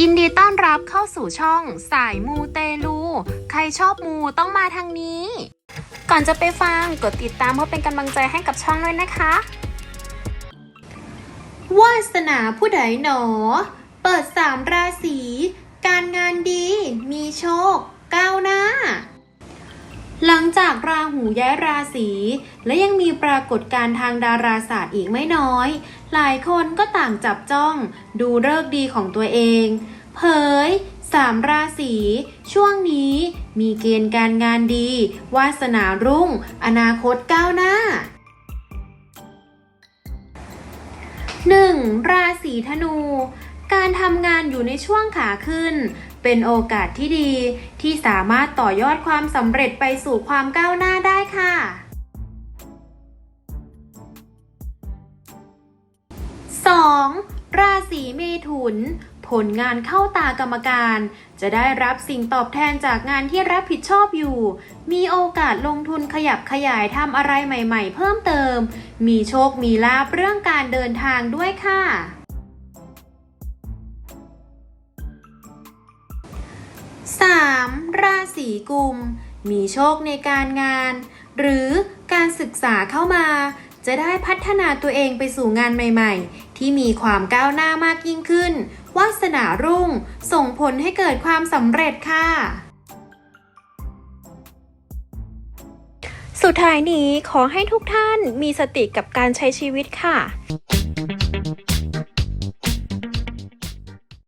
ยินดีต้อนรับเข้าสู่ช่องสายมูเตลู ใครชอบมูต้องมาทางนี้ ก่อนจะไปฟังกดติดตามเพื่อเป็นกำลังใจให้กับช่องด้วยนะคะ วาสนาผู้ใดหนอ เปิดสามราศี หลังจากราหูย้ายราศี และยังมีปรากฏการณ์ทางดาราศาสตร์อีกไม่น้อย หลายคนก็ต่างจับจ้องดูเลิกดีของตัวเอง เผยสามราศีช่วงนี้มีเกณฑ์การงานดี วาสนารุ่ง อนาคตก้าวหน้า 1. ราศีธนู การทำงานอยู่ในช่วงขาขึ้น เป็นโอกาสที่ดีที่สามารถต่อยอดความสำเร็จไปสู่ความก้าวหน้าได้ค่ะ 2. ราศีเมถุน ผลงานเข้าตากรรมการ จะได้รับสิ่งตอบแทนจากงานที่รับผิดชอบอยู่ มีโอกาสลงทุนขยับขยายทำอะไรใหม่ ๆ เพิ่มเติม มีโชคมีลาบเรื่องการเดินทางด้วยค่ะ 3. ราศีกุม มีโชคในการงาน หรือการศึกษาเข้ามา จะได้พัฒนาตัวเองไปสู่งานใหม่ๆ ที่มีความก้าวหน้ามากยิ่งขึ้น วาสนารุ่ง ส่งผลให้เกิดความสำเร็จค่ะ สุดท้ายนี้ขอให้ทุกท่านมีสติกับการใช้ชีวิตค่ะ